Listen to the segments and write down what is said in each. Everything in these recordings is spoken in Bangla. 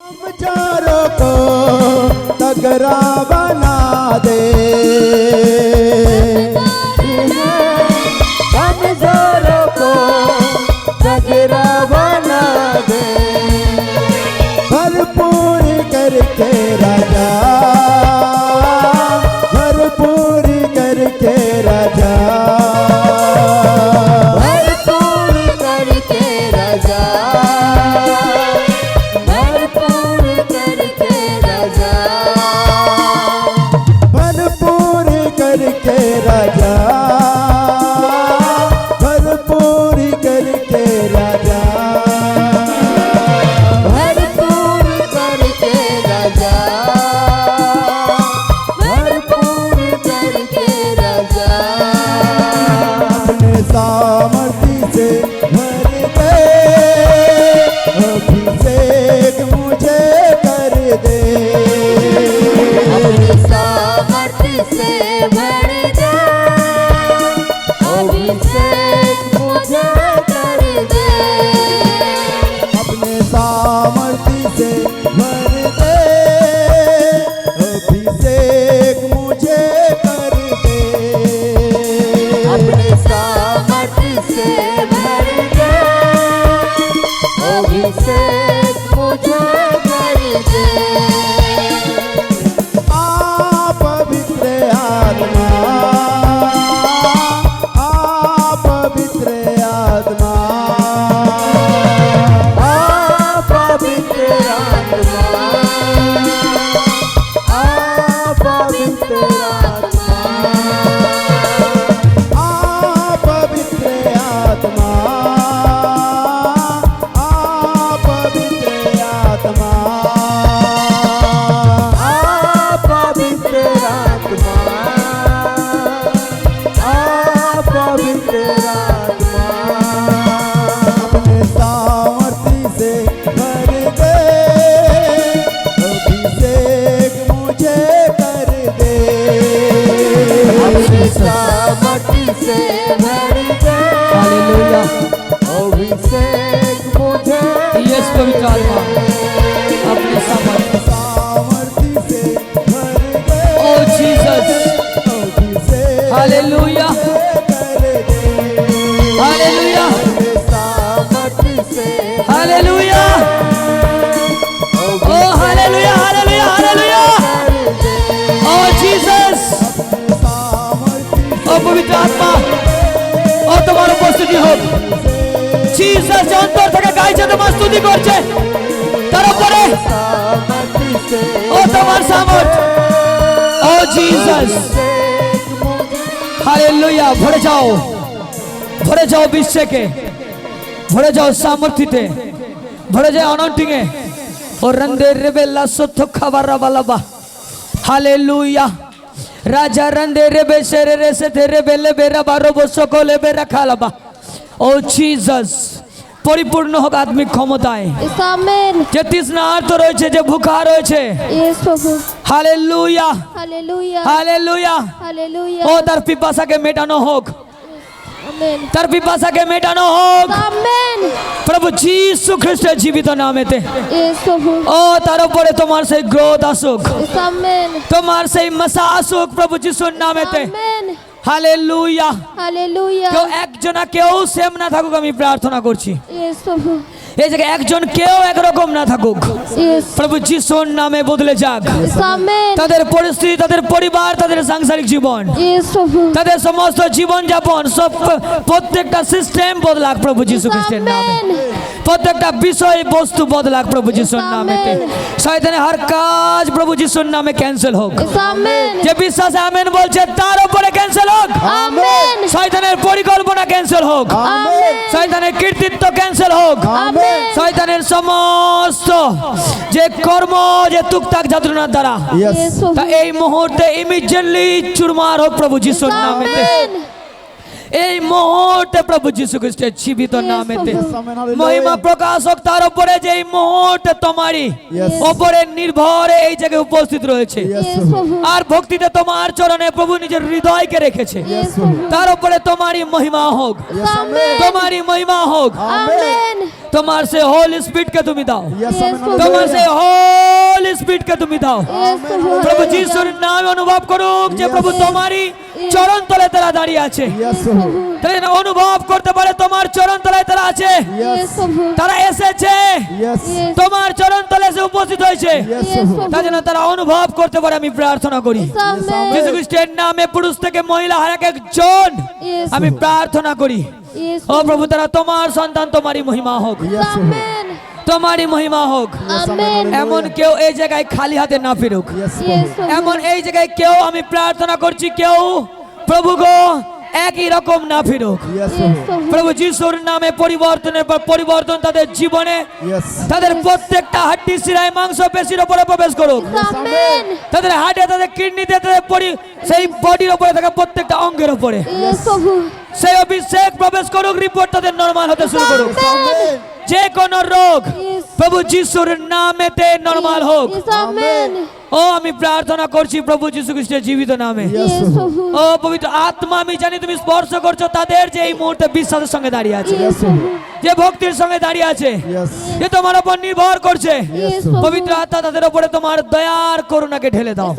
हम चारों को तगड़ा बना दे। से मुझे यीशु पवित्र आत्मा अपने অন্তর থেকে গাইছে, তোমার স্তুতি করছে। ও তোমার সামর্থ ও জিসাস হালেলুয়া ভরে যাও। ভরে যাও বিশ্বকে। ভরে যাও সামর্থ্যতে। ভরে যায় অনন্টিং এ ও রন্দে রেবেলা সত্য খাবার বালাবা হালেলুয়া রাজা রন্দে রেবে সেরে রেসে রেবে লেবে রাবা রবো সকলে বে রাখালাবা ও জিসাস পরিপূর্ণ হোক আত্মিক ক্ষমতায় যে তৃষ্ণার্থ রয়েছে যে ভুখা রয়েছে হালেলুয়া হালেলুয়া ও তার পিপাসাকে মেটানো হোক তার পিপাসাকে মেটানো হোক প্রভু যীশু খ্রিস্টের জীবিত নামেতে ও তার উপরে তোমার সেই গ্রোথ আসুক তোমার সেই মশা আসুক প্রভু যীশুর নামেতে হালেলুয়া। হালেলুয়া। কেউ একজনা কেউ সেম না থাকুক আমি প্রার্থনা করছি। এই জায়গায় একজন কেউ একরকম না থাকুক। প্রভু যিশুর নামে বদলে যাক। তাদের পরিস্থিতি তাদের পরিবার তাদের সাংসারিক জীবন। তাদের সমস্ত জীবন যাপন সব প্রত্যেকটা সিস্টেম বদলাক প্রভু যিশু খ্রিস্টের নামে। প্রত্যেকটা বিষয় বস্তু বদলাক প্রভু যিশুর নামে। শয়তানের হর কাজ প্রভু যিশুর নামে ক্যান্সেল হোক। যে বিশ্বাস আমেন বলছে তার উপরে ক্যান্সেল হোক। শয়তানের পরিকল্পনা ক্যান্সেল হোক। শয়তানের কৃতিত্ব ক্যান্সেল হোক। শয়তানের সমস্ত যে কর্ম যে টুকটাক যাতনার দ্বারা। তা এই মুহূর্তে ইমিডিয়েটলি চুরমার হোক প্রভু যিশুর নামে। এই মুহূর্তে প্রভু যিশু খ্রিস্টের জীবিত নামেতে মহিমা প্রকাশ হোক তার উপরে যে এই মুহূর্তে তোমারই। উপরে নির্ভর এই জায়গায় উপস্থিত রয়েছে। আর ভক্তিতে তোমার চরণে প্রভু নিজের হৃদয়কে রেখেছে। তার উপরে তোমারই মহিমা হোক। তোমারই মহিমা হোক। तुम्हारे से होल स्पीड के तुम्हें दाओ। तुम्हारे से होल स्पीड के तुम दाओ। प्रभु जीशुর নামে অনুভব করুক যে প্রভু তোমারই চরণ তলে তারা দাঁড়িয়ে আছে তারা যেন অনুভব করতে পারে তোমার চরণ তলায় তারা আছে। তারা এসেছে। তোমার চরণ তলে এসে উপস্থিত হয়েছে। তা যেন তারা অনুভব করতে পারে আমি প্রার্থনা করি। যিশু খ্রিস্টের নামে পুরুষ থেকে মহিলা এক একজন। আমি প্রার্থনা করি। ও প্রভু। তারা তোমার সন্তান তোমারই মহিমা হোক. তোমারই মহিমা হোক। এমন কেউ এই জায়গায় খালি হাতে না ফিরুক। এমন এই জায়গায় কেউ আমি প্রার্থনা করছি কেউ প্রভু গো একই রকম না ফিরুক। প্রভু। যিশুর নামে পরিবর্তনের পর পরিবর্তন তাদের জীবনে তাদের প্রত্যেকটা হাড্ডি শিরায় মাংস পেশির উপরে প্রবেশ করুক। তাদের হার্টে তাদের কিডনিতে তাদের পরি সেই বডির উপরে থাকা প্রত্যেকটা অঙ্গের উপরে সেই অভিষেক প্রবেশ করুক রিপোর্ট তাদের নর্মাল হতে শুরু করুক. যে কোন রোগ প্রভু যিশুর নামেতে নর্মাল হোক. ও আমি প্রার্থনা করছি প্রভু যিশু খ্রিস্টের জীবিত নামে। ও পবিত্র আত্মা আমি জানি তুমি স্পর্শ করছ তাদের যে এই মুহূর্তে বিশ্বাসের সঙ্গে দাঁড়িয়ে আছে। যে ভক্তির সঙ্গে দাঁড়িয়ে আছে। যে তোমার উপর নির্ভর করছে। পবিত্র আত্মা তাদের উপরে তোমার দয়ার করুণাকে ঢেলে দাও.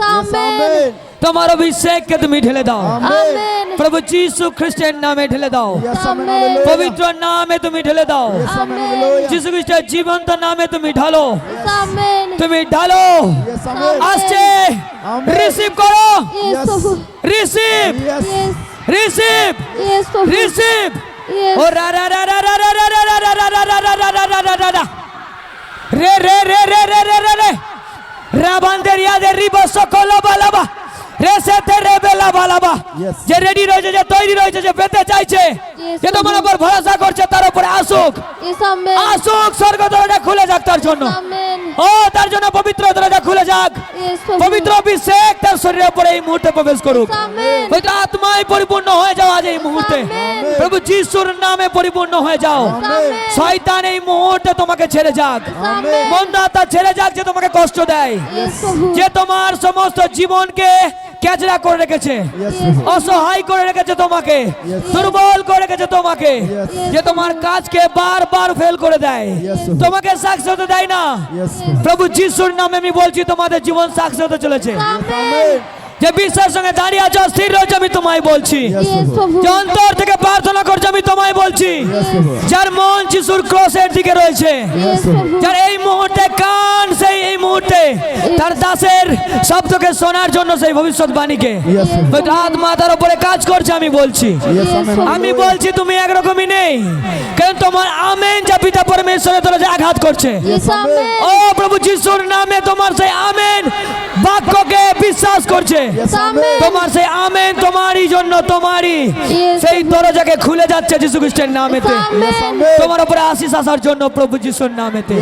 তোমার অভিষেককে তুমি ঢেলে দাও. প্রভু যীশু খ্রিস্টের নামে ঢেলে দাও. পবিত্র নামে তুমি ঢেলে দাও. যিশু খ্রিস্টের জীবন্ত নামে তুমি ঢালো। তুমি ঢালো. আসছে Amen. রিসিভ করো Yes, Yes. প্রভু receive Yes, Yes, receive yes, প্রভু রিসিভ Yes, ও রা রা রা রা রা রা রা রা রা রা রা রা রা রা রা রা রা রা রা রে রে রে রে রে রে রে রে রাবান্দেরিয়া দে রিবা সকল বালাবা রে সেতে রে বেলা বালাবা Yes. যে রেডি রয়েছে যে তৈরি রয়েছে যে পেতে চাইছে যে তোমার উপর ভরসা করছে তার উপরে আসুক। আসুক স্বর্গ দরজা খুলে যাক তার জন্য। ও তার জন্য পবিত্র দরজা খুলে যাক। পবিত্র অভিষেক তার শরীরের উপরে এই মুহূর্তে প্রবেশ করুক. পবিত্র আত্মায় পরিপূর্ণ হয়ে যাও আজ এই মুহূর্তে. প্রভু যিশুর নামে পরিপূর্ণ হয়ে যাও. শয়তান এই মুহূর্তে তোমাকে ছেড়ে যাক। Amen. মন্দ ছেড়ে যাক যে তোমাকে কষ্ট দেয়। যে তোমার সমস্ত জীবনকে ক্যাচরা করে রেখেছে। অসহায় করে রেখেছে তোমাকে। দুর্বল করে রেখেছে তোমাকে। যে তোমার কাজকে বারবার ফেল করে দেয়। তোমাকে সাক্ষ হতে দেয় না। প্রভু। যিশুর নামে আমি বলছি তোমাদের জীবন সাক্ষ হতে চলেছে. যে বিশ্বাসের সঙ্গে দাঁড়িয়ে আছো স্থির রয়েছে আমি তোমায় বলছি যে অন্তর থেকে প্রার্থনা করছে আমি তোমায় বলছি যার মন যিশুর ক্রসের দিকে রয়েছে যার এই মুহূর্তে কান সেই এই মুহূর্তে তার দাসের শব্দকে শোনার জন্য সেই প্রভু। হয়তো আত্মা তার উপরে কাজ করছে আমি বলছি। আমি বলছি তুমি একরকমই নেই কারণ তোমার আমেন যা পিতা পরমেশ্বরের তোরা যে আঘাত করছে ও প্রভু যিশুর নামে তোমার সেই আমেন বাক্যকে বিশ্বাস করছে. তোমার সেই আমেন তোমারই জন্য তোমারই। সেই দরজাকে খুলে যাচ্ছে যিশু খ্রিস্টের নামেতে. তোমার উপরে আশিস আসার জন্য প্রভু যিশুর নামেতে।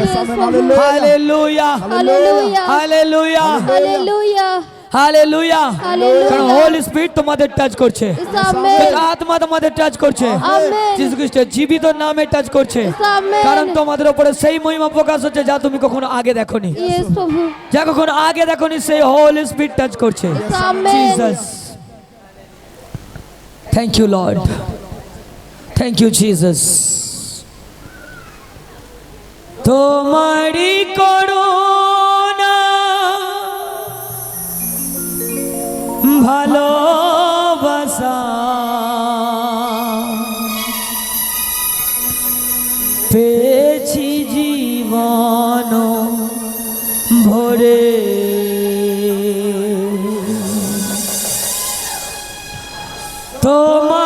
হালেলুয়া. Hallelujah hallelujah. হালেলুয়া. কারণ হোলি স্পিরিট তোমাদের টাচ করছে। আত্মা তোমাদের টাচ করছে। Amen. যিশু খ্রিস্টের জীবিত নামে টাচ করছে। কারণ তোমাদের উপরে সেই মহিমা প্রকাশ হচ্ছে যা তুমি কখনো আগে দেখোনি। যা কখনো আগে দেখোনি সেই হোলি স্পিরিট টাচ করছে. Jesus thank you lord thank you Jesus তোমারই করুণা ভালোবাসা। পেয়েছি জীবন ভরে। তোমারই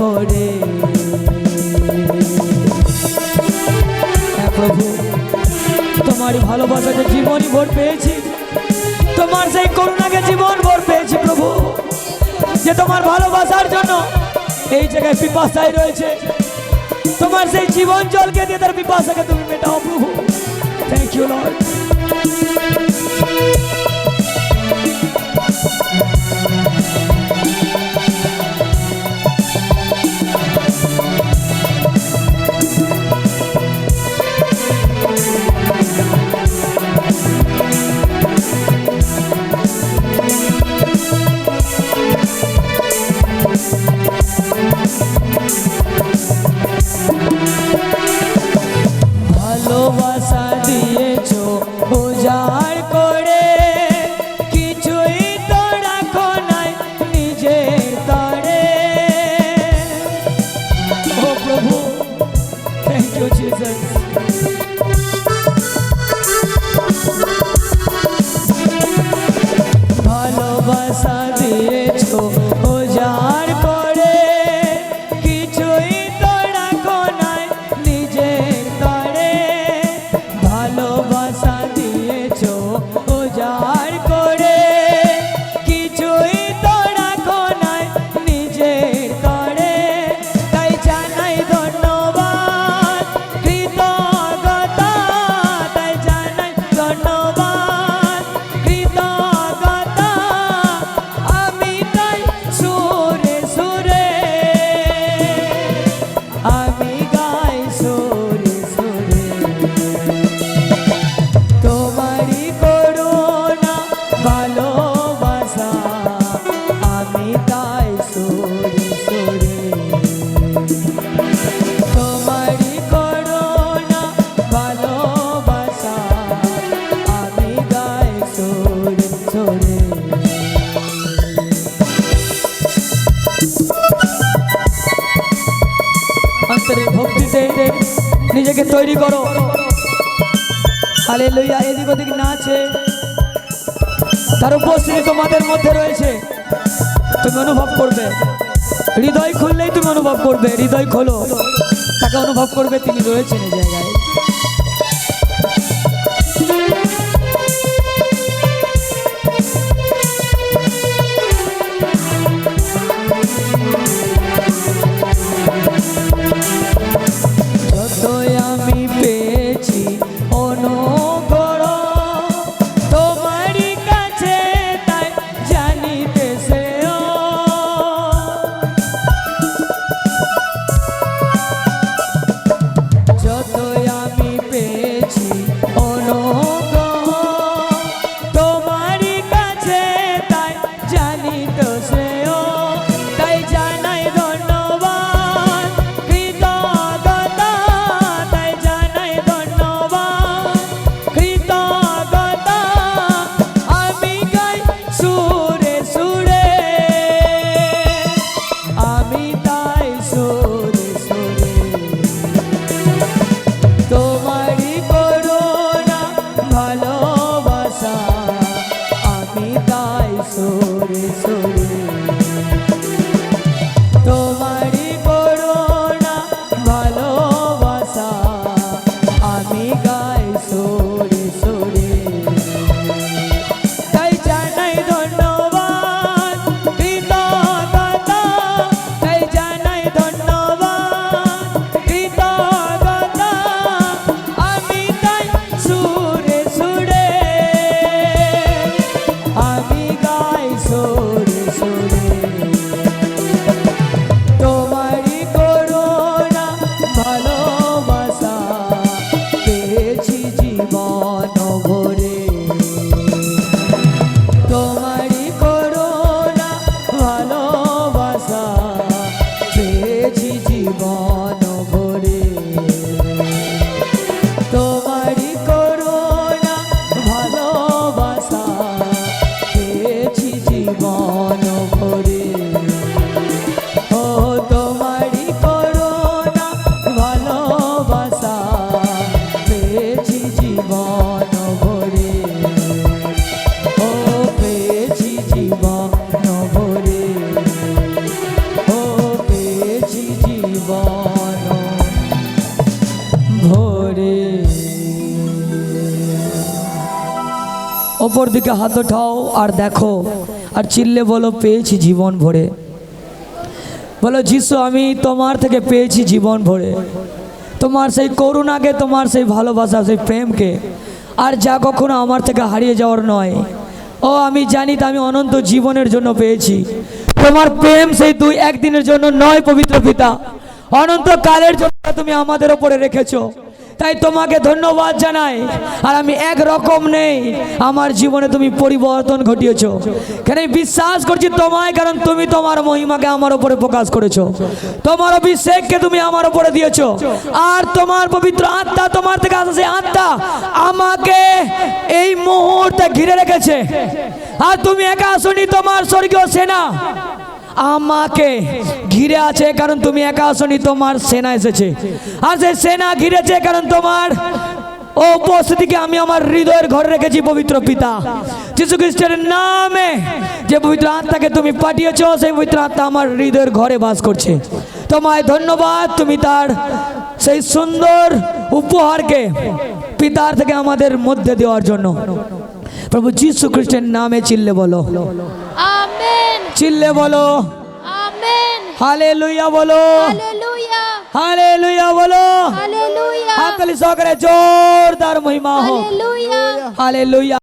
করে। হ্যাঁ, তোমারই ভালোবাসাকে জীবনই ভোট পেয়েছি। তোমার সেই করুণাকে জীবন ভোট পেয়েছি, প্রভু। যে তোমার ভালোবাসার জন্য এই জায়গায় পিপাসায় রয়েছে। তোমার সেই জীবন জলকে দিয়ে তার পিপাসাকে তুমি মেটাও, প্রভু। থ্যাংক ইউ লর্ড দিয়েছ। ও করে আছে। তার উপস্থিতি তোমাদের মধ্যে রয়েছে। তুমি অনুভব করবে। হৃদয় খুললেই তুমি অনুভব করবে। হৃদয় খোলো। তাকে অনুভব করবে তিনি রয়েছেন এই জায়গায়। ওপর দিকে হাত ওঠাও আর দেখো আর চিল্লে বলো, পেয়েছি জীবন ভরে। বলো, যিশু, আমি তোমার থেকে পেয়েছি জীবন ভরে। তোমার সেই করুণাকে, তোমার সেই ভালোবাসা, সেই প্রেমকে আর যা কখনো আমার থেকে হারিয়ে যাওয়ার নয়। ও, আমি জানি তা আমি অনন্ত জীবনের জন্য পেয়েছি। তোমার প্রেম সেই দুই একদিনের জন্য নয়, পবিত্র পিতা। অনন্ত কালের জন্য তুমি আমাদের ওপরে রেখেছো। তাই তোমাকে ধন্যবাদ জানাই। আর আমি এক রকম নেই। আমার জীবনে তুমি পরিবর্তন ঘটিয়েছো। কেন বিশ্বাস করছি তোমায়? কারণ তুমি তোমার মহিমাকে আমার উপরে প্রকাশ করেছ। তোমার অভিষেককে তুমি আমার উপরে দিয়েছ। আর তোমার পবিত্র আত্মা তোমার থেকে আসা সেই আত্মা আমাকে এই মুহূর্তে ঘিরে রেখেছে। আর তুমি একা আসনি তোমার স্বর্গীয় সেনা। আমাকে ঘিরে আছে কারণ তুমি একা আসনি, তোমার সেনা এসেছে। আর সেই সেনা ঘিরেছে কারণ তোমার উপস্থিতিকে আমি আমার হৃদয়ের ঘরে রেখেছি, পবিত্র পিতা। যিশু খ্রিস্টের নামে যে পবিত্র আত্মাকে তুমি পাঠিয়েছ, সেই পবিত্র আত্মা আমার হৃদয়ের ঘরে বাস করছে। তোমায় ধন্যবাদ, তুমি তার সেই সুন্দর উপহারকে পিতার থেকে আমাদের মধ্যে দেওয়ার জন্য। প্রভু যিশু খ্রিস্টের নামে চিল্লে বলো। চিল্লে বলো আমেন হালে লুইয়া বলো হালেলুয়া হালে লুইয়া বলো হালেলুয়া হাততালি সহকারে জোরদার মহিমা হোক হালেলুয়া হালে লুইয়া